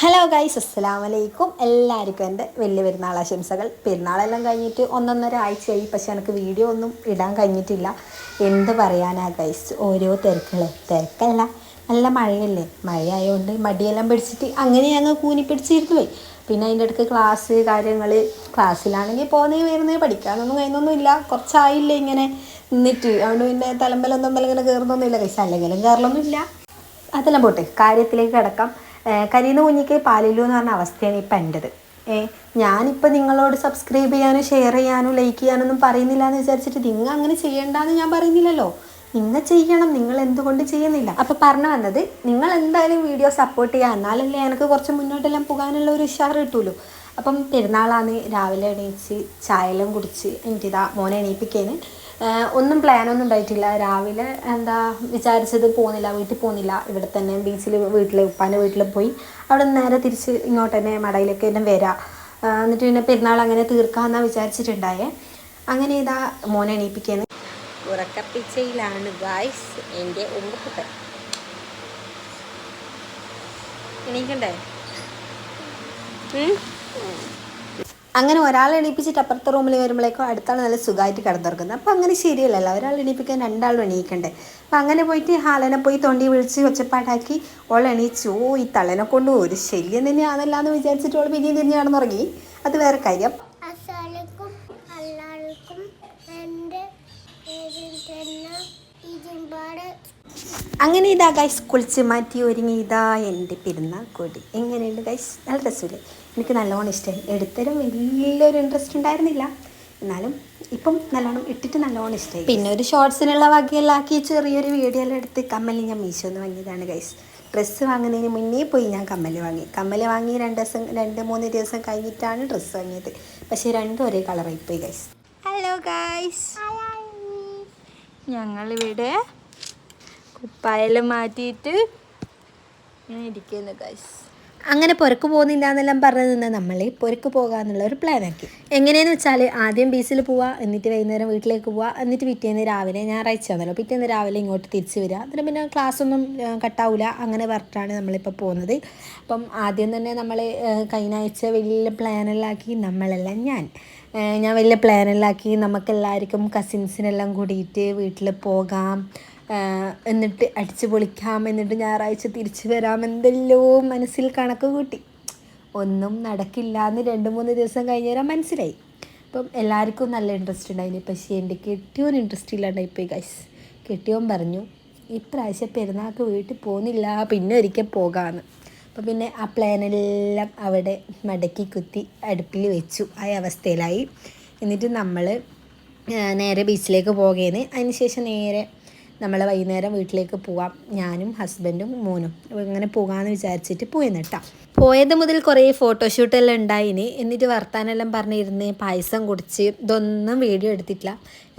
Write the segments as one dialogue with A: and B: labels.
A: Hello guys അസ്സലാം വലൈക്കും എല്ലാവർക്കും എന്റെ വലിയ പെരുന്നാൾ ആശംസകൾ. പെരുന്നാളെല്ലാം കഴിഞ്ഞിട്ട് ഒന്നൊന്നര ആഴ്ചയായി പക്ഷെ എനിക്ക് വീഡിയോ ഒന്നും ഇടാൻ കഴിഞ്ഞിട്ടില്ല. എന്ത് പറയാനാ ഗൈസ് ഓരോ തിരക്കുകളെ. തിരക്കല്ല നല്ല മഴയല്ലേ? മഴയായതുകൊണ്ട് മടിയെല്ലാം പിടിച്ചിട്ട് അങ്ങനെ ഞങ്ങൾ കൂനി പിടിച്ചിരുന്നു പോയി. പിന്നെ അതിന്റെ അടുത്ത് ക്ലാസ് കാര്യങ്ങൾ ക്ലാസ്സിലാണെങ്കിൽ പോകുന്നേ വരുന്നേ പഠിക്കാനൊന്നും കഴിയുന്നൊന്നുമില്ല കുറച്ചായില്ലേ ഇങ്ങനെ നിന്നിട്ട്. അതുകൊണ്ട് പിന്നെ തലമ്പലൊന്നും ഇങ്ങനെ കയറുന്നൊന്നുമില്ല ഗൈസ് അല്ലെങ്കിലും കയറലൊന്നുമില്ല അതെല്ലാം പോട്ടെ. കാര്യത്തിലേക്ക് കിടക്കാം. കരിയുന്ന കുഞ്ഞിക്ക് പാലില്ലു എന്ന് പറഞ്ഞ അവസ്ഥയാണ് ഇപ്പം എന്റെത് ഏ ഞാനിപ്പോൾ നിങ്ങളോട് സബ്സ്ക്രൈബ് ചെയ്യാനും ഷെയർ ചെയ്യാനും ലൈക്ക് ചെയ്യാനൊന്നും പറയുന്നില്ല എന്ന് വിചാരിച്ചിട്ട് നിങ്ങൾ അങ്ങനെ ചെയ്യേണ്ടെന്ന് ഞാൻ പറയുന്നില്ലല്ലോ. നിങ്ങൾ ചെയ്യണം നിങ്ങൾ എന്തുകൊണ്ട് ചെയ്യുന്നില്ല? അപ്പോൾ പറഞ്ഞു വന്നത് നിങ്ങൾ എന്തായാലും വീഡിയോ സപ്പോർട്ട് ചെയ്യുക എന്നാലല്ലേ എനിക്ക് കുറച്ച് മുന്നോട്ടെല്ലാം പോകാനുള്ള ഒരു ഉഷാർ കിട്ടുമല്ലോ അപ്പം പെരുന്നാളാണ് രാവിലെ എണീച്ച് ചായയെല്ലാം കുടിച്ച് എനിക്കിതാ മോനെ എണീപ്പിക്കേന്. ആഹ് ഒന്നും പ്ലാനൊന്നും ഉണ്ടായിട്ടില്ല. രാവിലെ എന്താ വിചാരിച്ചത് പോകുന്നില്ല വീട്ടിൽ പോകുന്നില്ല ഇവിടെ തന്നെ ബീച്ചിൽ വീട്ടിൽ ഉപ്പാന്റെ വീട്ടിൽ പോയി. അവിടെ നിന്ന് നേരെ തിരിച്ച് ഇങ്ങോട്ട് തന്നെ മടയിലേക്ക് തന്നെ വരാം. എന്നിട്ട് പിന്നെ പെരുന്നാൾ അങ്ങനെ തീർക്കാമെന്നാണ് വിചാരിച്ചിട്ടുണ്ടായേ. അങ്ങനെ ഇതാ മോനെ എണീപ്പിക്കുന്നത് ഉറക്കപ്പിച്ചയിലാണ് ഗായ്സ് എന്റെ ഉമ്മക്കുട്ടൻ. എണീക്കണ്ടേ? അങ്ങനെ ഒരാളെ എണീപ്പിച്ചിട്ട് അപ്പുറത്തെ റൂമിൽ വരുമ്പോഴേക്കും അടുത്താൾ നല്ല സുഖമായിട്ട് കിടന്നുറക്കുന്നത് അപ്പം അങ്ങനെ ശരിയല്ലല്ലോ. ഒരാൾ എണീപ്പിക്കാൻ രണ്ടാളും എണീക്കണ്ടേ? അപ്പം അങ്ങനെ പോയിട്ട് ഹാലനെ പോയി തൊണ്ടി വിളിച്ച് ഒച്ചപ്പാടാക്കി. ഓൾ എണീച്ചു. ഓ ഈ തള്ളനെ കൊണ്ട് ഒരു ശല്യം തന്നെയാണല്ലോ എന്ന് വിചാരിച്ചിട്ട് ഓൾ പിന്നെയും തിരിഞ്ഞ് കിടന്നുറങ്ങി. അത് വേറെ കാര്യം. അങ്ങനെ ഇതാ ഗൈസ് കുളിച്ച് മാറ്റി ഒരുങ്ങി. ഇതാ എന്റെ പെരുന്നാൾ കൊടി. എങ്ങനെയുണ്ട് ഗൈസ് നല്ല രസമില്ലേ? എനിക്ക് നല്ലോണം ഇഷ്ടമായി. എടുത്തരും വലിയൊരു ഇൻട്രസ്റ്റ് ഉണ്ടായിരുന്നില്ല. എന്നാലും ഇപ്പം നല്ലോണം ഇട്ടിട്ട് നല്ലോണം ഇഷ്ടമായി. പിന്നെ ഒരു ഷോർട്സിനുള്ള വകയെല്ലാം ആക്കി ചെറിയൊരു വീഡിയോ എല്ലാം എടുത്ത് കമ്മൽ ഞാൻ മീശോന്ന് വാങ്ങിയതാണ് ഗൈസ് ഡ്രസ്സ് വാങ്ങുന്നതിന് മുന്നേ പോയി ഞാൻ കമ്മൽ വാങ്ങി. കമ്മൽ വാങ്ങി രണ്ട് ദിവസം രണ്ട് മൂന്ന് ദിവസം കഴിഞ്ഞിട്ടാണ് ഡ്രസ്സ് വാങ്ങിയത്. പക്ഷേ രണ്ടും ഒരേ കളറായി പോയി ഗൈസ് ഹലോ ഗൈസ് ഞങ്ങളിവിടെ കുപ്പായെല്ലാം മാറ്റിയിട്ട് ഞാൻ ഇരിക്കുന്നു ഗൈസ് അങ്ങനെ പുരക്ക് പോകുന്നില്ല എന്നെല്ലാം പറഞ്ഞു നിന്ന് നമ്മൾ പുരക്ക് പോകാന്നുള്ള ഒരു പ്ലാനാക്കി എങ്ങനെയെന്ന് വെച്ചാൽ ആദ്യം ബീച്ചിൽ പോവാ എന്നിട്ട് വൈകുന്നേരം വീട്ടിലേക്ക് പോവാ എന്നിട്ട് പിറ്റേന്ന് രാവിലെ ഞായറാഴ്ച ആണല്ലോ. പിറ്റേന്ന് രാവിലെ ഇങ്ങോട്ട് തിരിച്ച് വരിക അതിന് പിന്നെ ക്ലാസ് ഒന്നും കട്ടാവില്ല അങ്ങനെ പറഞ്ഞിട്ടാണ് നമ്മളിപ്പോൾ പോകുന്നത്. അപ്പം ആദ്യം തന്നെ നമ്മൾ കഴിഞ്ഞാഴ്ച വലിയ പ്ലാനെല്ലാം ആക്കി നമ്മളെല്ലാം ഞാൻ. ഞാൻ വലിയ പ്ലാനെല്ലാം ആക്കി നമുക്കെല്ലാവർക്കും കസിൻസിനെല്ലാം കൂടിയിട്ട് വീട്ടിൽ പോകാം. എന്നിട്ട് അടിച്ച് പൊളിക്കാം എന്നിട്ട് ഞായറാഴ്ച തിരിച്ചു വരാം എന്തെല്ലോ മനസ്സിൽ കണക്ക് കൂട്ടി. ഒന്നും നടക്കില്ല എന്ന് രണ്ട് മൂന്ന് ദിവസം കഴിഞ്ഞ് വരാൻ മനസ്സിലായി. അപ്പം എല്ലാവർക്കും നല്ല ഇൻട്രസ്റ്റ് ഉണ്ടായിന്. പക്ഷേ എന്റെ കെട്ടിയോൻ ഇൻട്രസ്റ്റ് ഇല്ലാണ്ടായിപ്പോയി ഗൈസ് കെട്ടിയോൻ പറഞ്ഞു ഇപ്രാവശ്യം പെരുന്നാൾക്ക് വീട്ടിൽ പോകുന്നില്ല പിന്നെ ഒരിക്കൽ പോകാമെന്ന് അപ്പോൾ പിന്നെ ആ പ്ലാനെല്ലാം അവിടെ മടക്കി കുത്തി അടുപ്പിൽ വെച്ചു. ആ അവസ്ഥയിലായി. എന്നിട്ട് നമ്മൾ നേരെ ബീച്ചിലേക്ക് പോകേന്ന്. അതിന് ശേഷം നേരെ നമ്മൾ വൈകുന്നേരം വീട്ടിലേക്ക് പോവാം. ഞാനും ഹസ്ബൻഡും മോനും. ഇങ്ങനെ പോകാമെന്ന് വിചാരിച്ചിട്ട് പോയി കേട്ടോ പോയത് മുതൽ കുറേ ഫോട്ടോഷൂട്ടെല്ലാം ഉണ്ടായിന്. എന്നിട്ട് വർത്താനെല്ലാം പറഞ്ഞിരുന്ന് പായസം കുടിച്ച് ഇതൊന്നും വീഡിയോ എടുത്തിട്ടില്ല.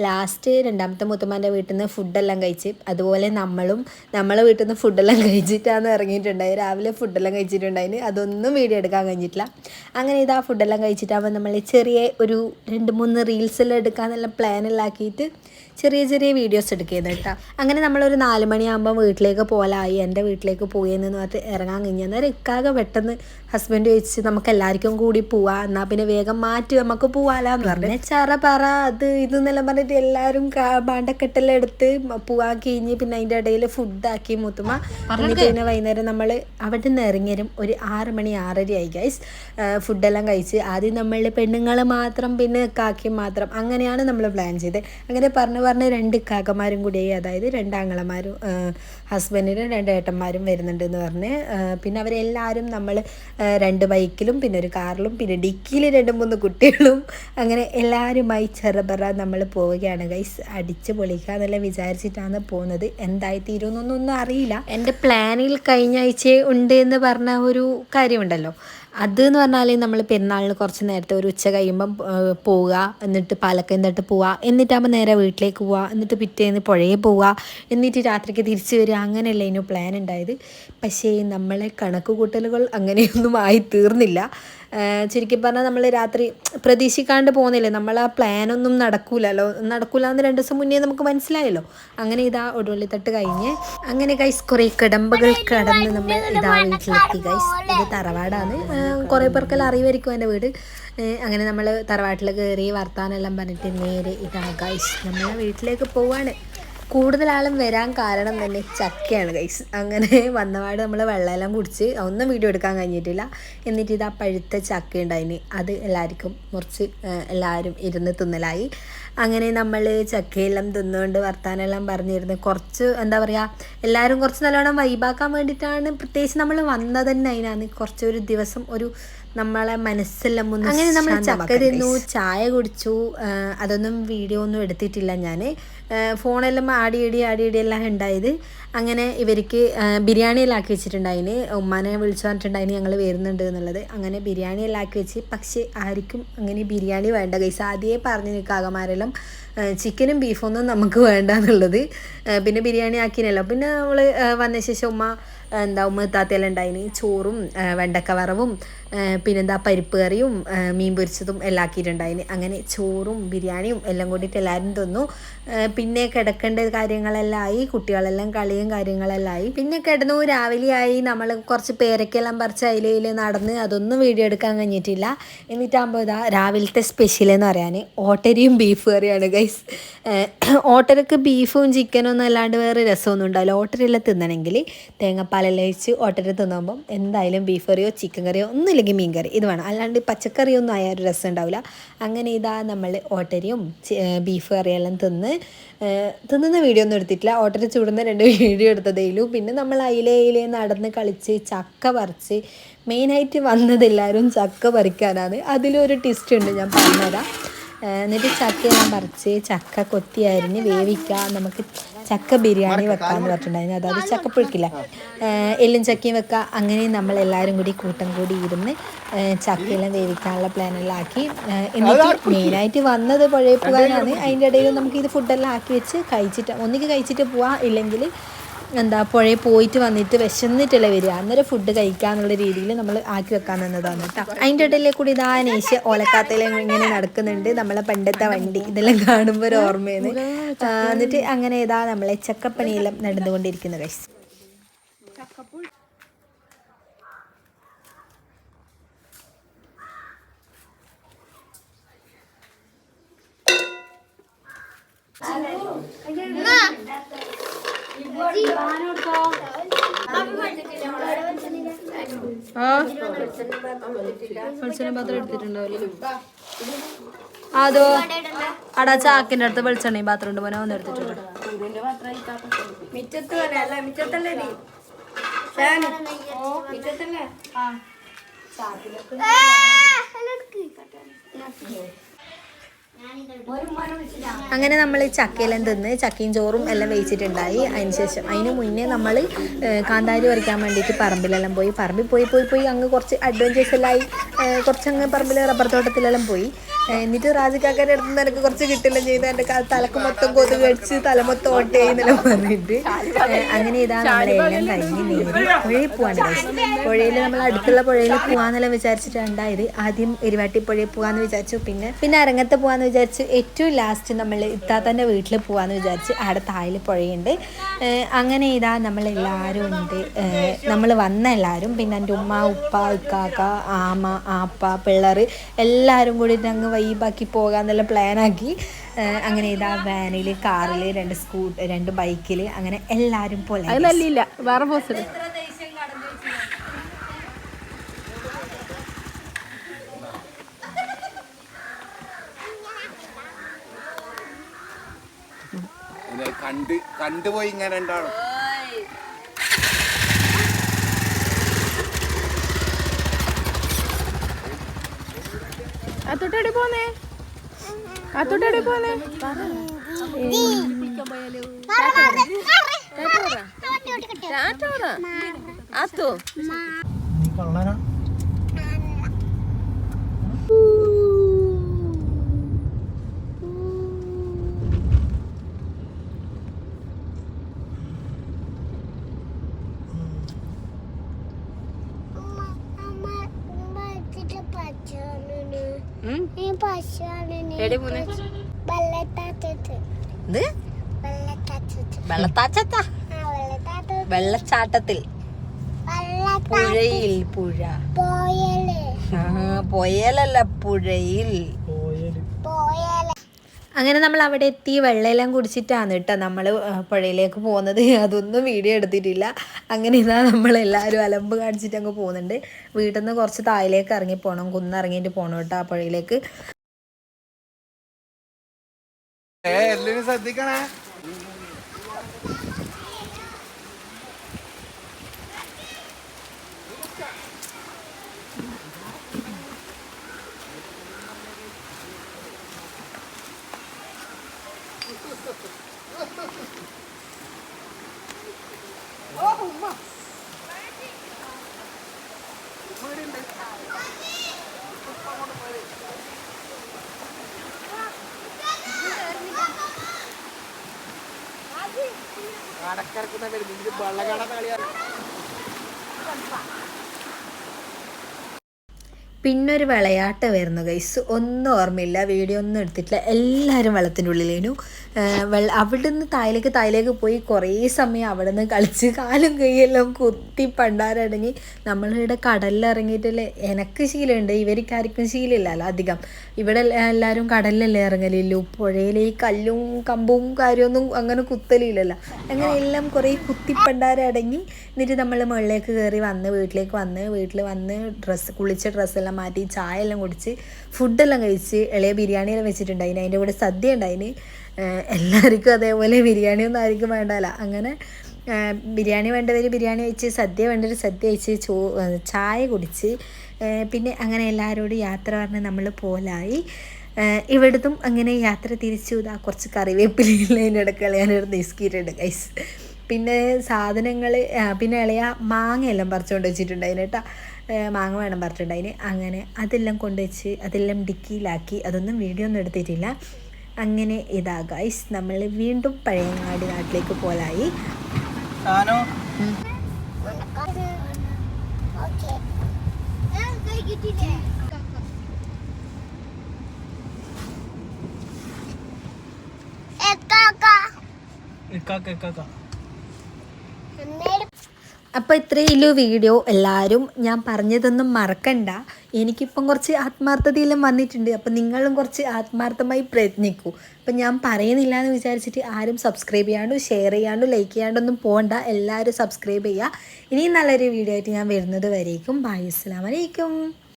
A: ലാസ്റ്റ് രണ്ടാമത്തെ മുത്തുമാന്റെ വീട്ടിൽ നിന്ന് ഫുഡെല്ലാം കഴിച്ച് അതുപോലെ നമ്മളും നമ്മളെ വീട്ടിൽ നിന്ന് ഫുഡെല്ലാം കഴിച്ചിട്ടാണ് ഇറങ്ങിയിട്ടുണ്ടായി. രാവിലെ ഫുഡെല്ലാം കഴിച്ചിട്ടുണ്ടായിന്. അതൊന്നും വീഡിയോ എടുക്കാൻ കഴിഞ്ഞിട്ടില്ല. അങ്ങനെ ഇതാ ഫുഡെല്ലാം കഴിച്ചിട്ടാകുമ്പോൾ നമ്മൾ ചെറിയ ഒരു രണ്ട് മൂന്ന് റീൽസ് എല്ലാം എടുക്കാന്നെല്ലാം പ്ലാനെല്ലാം ആക്കിയിട്ട് ചെറിയ ചെറിയ വീഡിയോസ് എടുക്കുന്നത് കേട്ടോ. അങ്ങനെ നമ്മളൊരു നാല് മണിയാകുമ്പോൾ വീട്ടിലേക്ക് പോലായി. എന്റെ വീട്ടിലേക്ക് പോയെന്ന് പറഞ്ഞിട്ട് ഇറങ്ങാൻ കഴിഞ്ഞാൽ ഇക്കാകെ പെട്ടെന്ന് ഹസ്ബൻഡ് ചോദിച്ച് നമുക്ക് എല്ലാവർക്കും കൂടി പോവാം എന്നാൽ പിന്നെ വേഗം മാറ്റി നമുക്ക് പോവാലാന്ന് പറഞ്ഞു ചറ പറ അത് ഇതെന്നെല്ലാം പറഞ്ഞിട്ട് എല്ലാവരും പാണ്ടക്കെട്ടെല്ലാം എടുത്ത് പോവാൻ കഴിഞ്ഞ് പിന്നെ അതിന്റെ ഇടയിൽ ഫുഡാക്കി മുത്തുമ്മ. എന്നിട്ട് പിന്നെ വൈകുന്നേരം നമ്മൾ അവിടെ നിന്ന് ഇറങ്ങിയരും ഒരു ആറ് മണി ആറര ആയി ഗൈസ് ഫുഡെല്ലാം കഴിച്ച് ആദ്യം നമ്മളുടെ പെണ്ണുങ്ങൾ മാത്രം പിന്നെ കാക്കി മാത്രം. അങ്ങനെയാണ് നമ്മൾ പ്ലാൻ ചെയ്തത്. അങ്ങനെ പറഞ്ഞു പറഞ്ഞ് രണ്ട് കാക്കമാരും കൂടിയായി അതായത് രണ്ടാങ്ങളമാരും ഹസ്ബൻഡിനും രണ്ട് ഏട്ടന്മാരും വരുന്നുണ്ട് എന്ന് പറഞ്ഞ് പിന്നെ അവരെല്ലാവരും നമ്മൾ രണ്ട് ബൈക്കിലും പിന്നെ ഒരു കാറിലും പിന്നെ ഡിക്കിയിൽ രണ്ട് മൂന്ന് കുട്ടികളും. അങ്ങനെ എല്ലാവരുമായി ചെറുപറ നമ്മൾ പോവുകയാണ് ഗൈസ് അടിച്ച് പൊളിക്കാന്നെല്ലാം വിചാരിച്ചിട്ടാണ് പോകുന്നത്. എന്തായി തീരുമെന്നൊന്നും അറിയില്ല. എന്റെ പ്ലാനിൽ കഴിഞ്ഞ ആഴ്ച ഉണ്ട് എന്ന് പറഞ്ഞ ഒരു കാര്യമുണ്ടല്ലോ. അത് എന്ന് പറഞ്ഞാൽ നമ്മൾ പെരുന്നാളിന് കുറച്ച് നേരത്തെ ഒരു ഉച്ച കഴിയുമ്പം പോവുക എന്നിട്ട് പാലക്കയം തട്ട് പോവുക എന്നിട്ടാകുമ്പോൾ നേരെ വീട്ടിലേക്ക് പോവുക എന്നിട്ട് പിറ്റേന്ന് പുഴയിൽ പോവുക എന്നിട്ട് രാത്രിക്ക് തിരിച്ച് വരിക അങ്ങനെയല്ല ഇതിന് പ്ലാൻ ഉണ്ടായത്. പക്ഷേ നമ്മളെ കണക്ക് കൂട്ടലുകൾ അങ്ങനെയൊന്നും ആയി തീർന്നില്ല. ചുരുക്കി പറഞ്ഞാൽ നമ്മൾ രാത്രി പ്രതീക്ഷിക്കാണ്ട് പോകുന്നില്ലേ? നമ്മൾ ആ പ്ലാനൊന്നും നടക്കൂലല്ലോ. നടക്കൂല എന്ന് രണ്ട് ദിവസം മുന്നേ നമുക്ക് മനസ്സിലായല്ലോ. അങ്ങനെ ഇതാ ഒടുവള്ളിത്തട്ട് കഴിഞ്ഞ് അങ്ങനെ ഗൈസ് കുറേ കിടമ്പകൾ കടന്ന് നമ്മൾ ഇതാ വീട്ടിലെത്തി ഗൈസ് ഇത് തറവാടാണ്. കുറേ പേർക്കെല്ലാം അറിയുമായിരിക്കും എന്റെ വീട്. അങ്ങനെ നമ്മൾ തറവാട്ടിൽ കയറി വർത്താനെല്ലാം പറഞ്ഞിട്ട് നേരെ ഇതാ ഗൈസ് നമ്മളെ വീട്ടിലേക്ക് പോവാണ്. കൂടുതൽ ആളും വരാൻ കാരണം തന്നെ ചക്കയാണ് ഗൈസ് അങ്ങനെ വന്നപാട് നമ്മൾ വെള്ളമെല്ലാം കുടിച്ച് ഒന്നും വീഡിയോ എടുക്കാൻ കഴിഞ്ഞിട്ടില്ല. എന്നിട്ട് ഇതാ പഴുത്ത ചക്ക ഉണ്ടായിന്. അത് എല്ലാവർക്കും മുറിച്ച് എല്ലാവരും ഇരുന്ന് തിന്നലായി. അങ്ങനെ നമ്മൾ ചക്കയെല്ലാം തിന്നുകൊണ്ട് വർത്താനെല്ലാം പറഞ്ഞിരുന്ന് കുറച്ച് എന്താ പറയുക എല്ലാവരും കുറച്ച് നല്ലോണം വൈബാക്കാൻ വേണ്ടിയിട്ടാണ് പ്രത്യേകിച്ച് നമ്മൾ വന്നത് തന്നെ അതിനാണ്. കുറച്ചൊരു ദിവസം ഒരു നമ്മളെ മനസ്സെല്ലാം ഒന്ന് അങ്ങനെ നമ്മൾ ചക്ക തിന്നു ചായ കുടിച്ചു അതൊന്നും വീഡിയോ ഒന്നും എടുത്തിട്ടില്ല ഞാൻ ഫോണെല്ലാം ആടിയടി ആടിയടി എല്ലാം ഉണ്ടായത്. അങ്ങനെ ഇവർക്ക് ആ, ബിരിയാണി എല്ലാം ആക്കി വെച്ചിട്ടുണ്ടായിന്. ഉമ്മാനെ വിളിച്ചു പറഞ്ഞിട്ടുണ്ടായിന് ഞങ്ങൾ വരുന്നുണ്ട് എന്നുള്ളത്. അങ്ങനെ ബിരിയാണി എല്ലാം ആക്കി വെച്ച് പക്ഷേ ആർക്കും അങ്ങനെ ബിരിയാണി വേണ്ട. കൈസ് ആദ്യമേ പറഞ്ഞു നിൽക്കാകമാരെല്ലാം ചിക്കനും ബീഫൊന്നും നമുക്ക് വേണ്ട എന്നുള്ളത്. പിന്നെ ബിരിയാണി ആക്കിയല്ലോ പിന്നെ നമ്മൾ വന്ന ശേഷം ഉമ്മ എന്താ ഉമ്മത്താത്തെല്ലാം ഉണ്ടായിന്. ചോറും വെണ്ടക്ക വറവും പിന്നെന്താ പരിപ്പ് കറിയും മീൻ പൊരിച്ചതും എല്ലാം ആക്കിയിട്ടുണ്ടായിന്. അങ്ങനെ ചോറും ബിരിയാണിയും എല്ലാം കൂടിയിട്ട് എല്ലാവരും തന്നു. പിന്നെ കിടക്കേണ്ട കാര്യങ്ങളെല്ലാം ആയി കുട്ടികളെല്ലാം കളിയും കാര്യങ്ങളെല്ലാം ആയി. പിന്നെ കിടന്നു രാവിലെയായി നമ്മൾ കുറച്ച് പേരക്കെല്ലാം പറിച്ച് അതിലയിൽ നടന്ന് അതൊന്നും വീഡിയോ എടുക്കാൻ കഴിഞ്ഞിട്ടില്ല. എന്നിട്ടാകുമ്പോൾ ഇതാ രാവിലത്തെ സ്പെഷ്യൽ എന്ന് പറയാൻ ഓട്ടരിയും ബീഫ് കറിയാണ് ഗൈസ് ഓട്ടരക്ക് ബീഫും ചിക്കനും ഒന്നും അല്ലാണ്ട് വേറെ രസമൊന്നും ഉണ്ടാവില്ല. ഓട്ടരെല്ലാം തിന്നണമെങ്കിൽ തേങ്ങാപ്പാലെല്ലാം ഒഴിച്ച് ഓട്ടര തിന്നുമ്പം എന്തായാലും ബീഫ് കറിയോ ചിക്കൻ കറിയോ ഒന്നുമില്ലെങ്കിൽ മീൻ കറി. ഇത് വേണം. അല്ലാണ്ട് പച്ചക്കറിയൊന്നും ആയാൽ ഒരു രസം ഉണ്ടാവില്ല. അങ്ങനെ ഇതാ നമ്മൾ ഓട്ടരിയും ബീഫ് കറിയെല്ലാം തിന്ന് തിന്നുന്ന വീഡിയോ ഒന്നും എടുത്തിട്ടില്ല. ഓട്ടര ചൂടുന്ന രണ്ട് വീഡിയോ എടുത്തതേയുള്ളൂ. പിന്നെ നമ്മൾ അയിലെ അയിലെ നടന്ന് കളിച്ച് ചക്ക പറിച്ച് മെയിനായിട്ട് വന്നത് എല്ലാവരും ചക്ക പറിക്കാനാണ്. അതിലൊരു ടിസ്റ്റ് ഉണ്ട് ഞാൻ പറഞ്ഞുതരാം. എന്നിട്ട് ചക്ക ഞാൻ പറിച്ച് ചക്ക കൊത്തി അരിഞ്ഞ് വേവിക്കുക നമുക്ക് ചക്ക ബിരിയാണി വെക്കാമെന്ന് പറഞ്ഞിട്ടുണ്ടായിരുന്നു. അതായത് ചക്കപ്പുഴുക്കില്ല എല്ലും ചക്കയും വെക്കുക അങ്ങനെ നമ്മൾ എല്ലാവരും കൂടി കൂട്ടം കൂടി ഇരുന്ന് ചക്കയെല്ലാം വേവിക്കാനുള്ള പ്ലാനെല്ലാം ആക്കി. എന്നിട്ട് മെയിനായിട്ട് വന്നത് പുഴയിൽ പോകാനാണ്. അതിന്റെ ഇടയിൽ നമുക്ക് ഇത് ഫുഡെല്ലാം ആക്കി വെച്ച് കഴിച്ചിട്ട് ഒന്നിക്ക് കഴിച്ചിട്ട് പോവാം. ഇല്ലെങ്കിൽ എന്താ പുഴയിൽ പോയിട്ട് വന്നിട്ട് വിശന്നിട്ടല്ലേ വരിക. അന്നേരം ഫുഡ് കഴിക്കാന്നുള്ള രീതിയിൽ നമ്മൾ ആക്കി വെക്കാൻ നിന്നതാണ് കേട്ടോ. അതിന്റെ ഇടയിലെ കൂടി ഇതാ നേശ് ഓലക്കാത്തയിലും ഇങ്ങനെ നടക്കുന്നുണ്ട്. നമ്മളെ പണ്ടത്തെ വണ്ടി. ഇതെല്ലാം കാണുമ്പോൾ ഒരു ഓർമ്മയാണ്. എന്നിട്ട് അങ്ങനെ ഇതാ നമ്മളെ ചക്കപ്പണിയെല്ലാം നടന്നുകൊണ്ടിരിക്കുന്ന കഴിച്ച് വെളിച്ചെണ്ണ പാത്രം എടുത്തിട്ടുണ്ടാവില്ലേ? അതോ അടാ ചാക്കിന്റെ അടുത്ത് വെളിച്ചെണ്ണ പാത്രം ഉണ്ട് മോനെ ഒന്ന് എടുത്തിട്ടുണ്ട് അങ്ങനെ നമ്മൾ ചക്കയെല്ലാം തിന്ന് ചക്കയും ചോറും എല്ലാം വേവിച്ചിട്ടുണ്ടായി. അതിന് ശേഷം അതിന് മുന്നേ നമ്മൾ കാന്താരി പറിക്കാൻ വേണ്ടിയിട്ട് പറമ്പിലെല്ലാം പോയി. പറമ്പിൽ പോയി പോയി പോയി അങ്ങ് കുറച്ച് അഡ്വഞ്ചേഴ്സ് എല്ലാം ആയി. കുറച്ചങ്ങ് പറമ്പിൽ റബ്ബർ തോട്ടത്തിലെല്ലാം പോയി. എന്നിട്ട് റാജിക്കാക്കാന്റെ അടുത്ത് നിന്ന് എനിക്ക് കുറച്ച് കിട്ടില്ല ചെയ്ത് എന്റെ തലക്ക് മൊത്തം കൊതുക് കടിച്ച് തല മൊത്തം ഓട്ടയെന്നെല്ലാം പറഞ്ഞിട്ട്. അങ്ങനെ ഇതാ നമ്മളെല്ലാം കഴിഞ്ഞ് നേരെ പുഴയിൽ പോവാണ്. പുഴയിൽ നമ്മൾ അടുത്തുള്ള പുഴയിൽ പോവാന്നെല്ലാം വിചാരിച്ചിട്ടുണ്ടായത് ആദ്യം ഇരുവാട്ടി പുഴയിൽ പോകാന്ന് വിചാരിച്ചു. പിന്നെ പിന്നെ അരങ്ങത്ത് പോവാന്ന് വിചാരിച്ചു ഏറ്റവും ലാസ്റ്റ് നമ്മൾ ഇത്താത്തന്റെ വീട്ടിൽ പോവാന്ന് വിചാരിച്ച് അവിടെ താഴെ പുഴയുണ്ട്. അങ്ങനെ ഇതാ നമ്മളെല്ലാവരും ഉണ്ട്. നമ്മൾ വന്ന എല്ലാവരും പിന്നെ എന്റെ ഉമ്മ ഉപ്പ ഇക്കാക്ക ആമ ആപ്പ പിള്ളേർ എല്ലാവരും കൂടി അങ്ങ് വൈബാക്കി പോകാന്നുള്ള പ്ലാനാക്കി. ആക്കി അങ്ങനെ ഇതാ വാനിൽ കാറിൽ രണ്ട് സ്കൂ രണ്ട് ബൈക്കിൽ അങ്ങനെ എല്ലാവരും പോലെ
B: വേറെ പോസ്റ്റ്
C: കണ്ട് കണ്ടുപോയി ഇങ്ങനെ ഉണ്ടാവും
B: അത്തോട്ടെടി പോന്നേ. അത്തോട്ടെടി പോന്നേ. അത്തോ എവിടെ പോന്നെ
A: ഇത് വെള്ളത്താച്ചത്ത വെള്ളച്ചാട്ടത്തിൽ. പുഴയിൽ പുഴ. പുയലല്ല പുഴയിൽ.
D: പോയൽ.
A: അങ്ങനെ നമ്മൾ അവിടെ എത്തി വെള്ളമെല്ലാം കുടിച്ചിട്ടാണ് കേട്ടോ നമ്മൾ പുഴയിലേക്ക് പോകുന്നത്. അതൊന്നും വീഡിയോ എടുത്തിട്ടില്ല. അങ്ങനെ ഇതാ നമ്മളെല്ലാവരും അലമ്പ് കാണിച്ചിട്ട് അങ്ങ് പോകുന്നുണ്ട്. വീട്ടിൽ നിന്ന് കുറച്ച് താഴേക്ക് ഇറങ്ങി പോകണം കുന്നിറങ്ങിയിട്ട് പോകണം കേട്ടോ ആ പുഴയിലേക്ക്.
C: എല്ലാരും ശ്രദ്ധിക്കണേ.
A: പിന്നൊരു വിളയാട്ട് വരുന്നു ഗൈസ് ഒന്നും ഓർമ്മയില്ല. വീഡിയോ ഒന്നും എടുത്തിട്ടില്ല. എല്ലാവരും വെള്ളത്തിന്റെ ഉള്ളിലേനു വെള്ള അവിടെ നിന്ന് തായിലേക്ക് തായിലേക്ക് പോയി കുറേ സമയം അവിടെ നിന്ന് കളിച്ച് കാലും കൈയെല്ലാം കുത്തി പണ്ടാരടങ്ങി. നമ്മളിവിടെ കടലിലിറങ്ങിയിട്ടില്ലേ? എനക്ക് ശീലമുണ്ട് ഇവർക്കാർക്കും ശീലമില്ലല്ലോ അധികം. ഇവിടെ എല്ലാവരും കടലിലല്ലേ ഇറങ്ങലില്ലു പുഴയിലെ ഈ കല്ലും കമ്പും കാര്യമൊന്നും അങ്ങനെ കുത്തലില്ലല്ലോ. അങ്ങനെ എല്ലാം കുറേ കുത്തിപ്പണ്ടാരടങ്ങി എന്നിട്ട് നമ്മൾ മുകളിലേക്ക് കയറി വന്ന് വീട്ടിലേക്ക് വന്ന് വീട്ടിൽ വന്ന് ഡ്രസ്സ് കുളിച്ച ഡ്രസ്സെല്ലാം മാറ്റി ചായ എല്ലാം കുടിച്ച് ഫുഡെല്ലാം കഴിച്ച് ഇളയ ബിരിയാണിയെല്ലാം വെച്ചിട്ടുണ്ടായിന് അതിന്റെ കൂടെ സദ്യ ഉണ്ടായിന് എല്ലാവർക്കും അതേപോലെ ബിരിയാണി ഒന്നും ആർക്കും വേണ്ടല്ല അങ്ങനെ ബിരിയാണി വേണ്ടവർ ബിരിയാണി കഴിച്ച് സദ്യ വേണ്ടവർ സദ്യ കഴിച്ച് ചോ ചായ കുടിച്ച് പിന്നെ അങ്ങനെ എല്ലാവരോടും യാത്ര പറഞ്ഞ് നമ്മൾ പോലായി. ഇവിടത്തും അങ്ങനെ യാത്ര തിരിച്ചു. ഇതാ കുറച്ച് കറിവേപ്പിലതിന്റെ ഇടയ്ക്ക് ഞാനൊരു നിസ്കിയിട്ടുണ്ട് ഗൈസ് പിന്നെ സാധനങ്ങൾ പിന്നെ ഇളയ മാങ്ങയെല്ലാം പറിച്ചുകൊണ്ട് വെച്ചിട്ടുണ്ടായിന് കേട്ടോ മാങ്ങ വേണം പറഞ്ഞിട്ടുണ്ടായിന് അങ്ങനെ അതെല്ലാം കൊണ്ടുവച്ച് അതെല്ലാം ഡിക്കിയിലാക്കി അതൊന്നും വീഡിയോ ഒന്നും എടുത്തിട്ടില്ല. അങ്ങനെ ഇതാ ഗൈസ് നമ്മൾ വീണ്ടും പഴയങ്ങാടി നാട്ടിലേക്ക് പോലായി.
D: ഇക്കാക്ക ഇക്കാക്ക
A: അപ്പോൾ ഇത്രയുള്ളൂ വീഡിയോ. എല്ലാവരും ഞാൻ പറഞ്ഞതൊന്നും മറക്കണ്ട. എനിക്കിപ്പം കുറച്ച് ആത്മാർത്ഥതയിലും വന്നിട്ടുണ്ട്. അപ്പം നിങ്ങളും കുറച്ച് ആത്മാർത്ഥമായി പ്രയത്നിക്കൂ. അപ്പം ഞാൻ പറയുന്നില്ല എന്ന് വിചാരിച്ചിട്ട് ആരും സബ്സ്ക്രൈബ് ചെയ്യാണ്ടും ഷെയർ ചെയ്യാണ്ടും ലൈക്ക് ചെയ്യാണ്ടൊന്നും പോകണ്ട എല്ലാവരും സബ്സ്ക്രൈബ് ചെയ്യുക. ഇനിയും നല്ലൊരു വീഡിയോ ആയിട്ട് ഞാൻ വരുന്നത് വരേക്കും. ബായ് അസ്സലാമലൈക്കും